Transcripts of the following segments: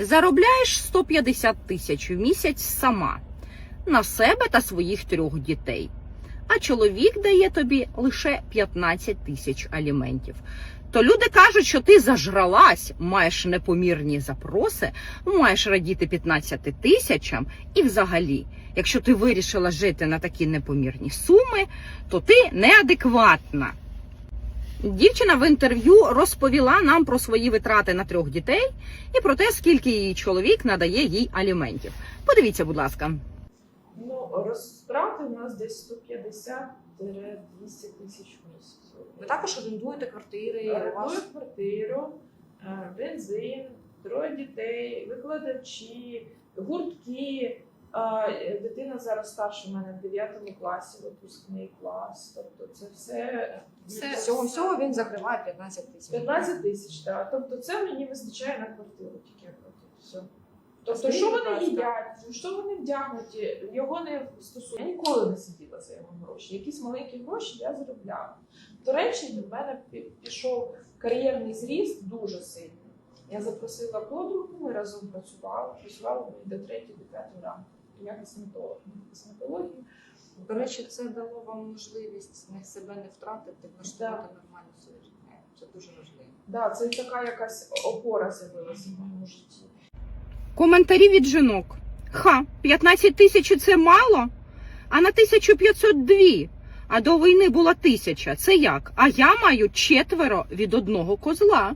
Заробляєш 150 тисяч в місяць сама на себе та своїх трьох дітей. А чоловік дає тобі лише 15 тисяч аліментів. То люди кажуть, що ти зажралась, маєш непомірні запроси, маєш радіти 15 тисячам, і взагалі, якщо ти вирішила жити на такі непомірні суми, то ти неадекватна. Дівчина в інтерв'ю розповіла нам про свої витрати на трьох дітей і про те, скільки її чоловік надає їй аліментів. Подивіться, будь ласка. Ну, розтрати у нас десь 150-200 тисяч місяць. Ви також орендуєте квартири, Орендую вас квартиру, е, бензин, троє дітей, викладачі, гуртки. Е, Дитина зараз старша у мене в 9 класі, випускний клас. Тобто це все, все, всього, всього він закриває 15 тисяч. 15 тисяч. Так. Тобто це мені вистачає на квартиру тільки. Все. Тобто, що вони їдять, що вони вдягнуті, його не стосує. Я ніколи не сиділа за його гроші. Якісь маленькі гроші я заробляла. В Туреччині в мене пішов кар'єрний зріст дуже сильний. Я запросила подругу, ми разом працювали, працювали до 3 до 5 ранку. Я косметолог, косметології. До речі, це дало вам можливість не себе не втратити, влаштувати нормальне своє життя. Це дуже важливо. Да, це така якась опора з'явилася в моєму житті. Коментарі від жінок. Ха, 15 тисяч це мало, а на 1502. А до війни була тисяча. Це як? А я маю четверо від одного козла.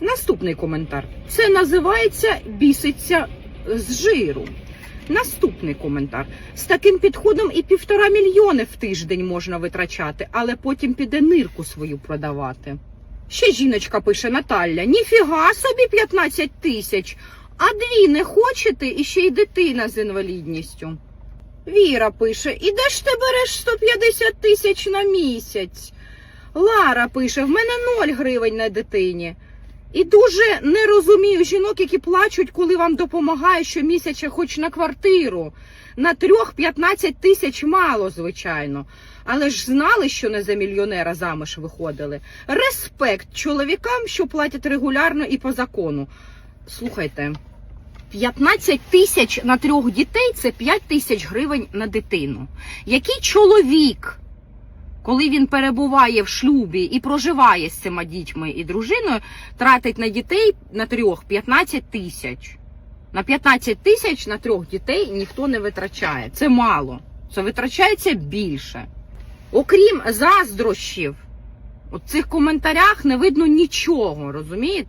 Наступний коментар. Це називається біситься з жиру. Наступний коментар. З таким підходом і півтора мільйони в тиждень можна витрачати, але потім піде нирку свою продавати. Ще жіночка пише Наталя: ніфіга собі 15 тисяч. А дві не хочете і ще й дитина з інвалідністю. Віра пише: І де ж ти береш 150 тисяч на місяць? Лара пише: в мене 0 гривень на дитині. І дуже не розумію жінок, які плачуть, коли вам допомагає щомісяця хоч на квартиру. На трьох 15 тисяч мало, звичайно. Але ж знали, що не за мільйонера заміж виходили. Респект чоловікам, що платять регулярно і по закону. Слухайте, 15 тисяч на трьох дітей це 5 тисяч гривень на дитину. Який чоловік, коли він перебуває в шлюбі і проживає з цими дітьми і дружиною, тратить на дітей на трьох 15 тисяч? На 15 тисяч на трьох дітей ніхто не витрачає. Це мало. Це витрачається більше. Окрім заздрощів, у цих коментарях не видно нічого, розумієте?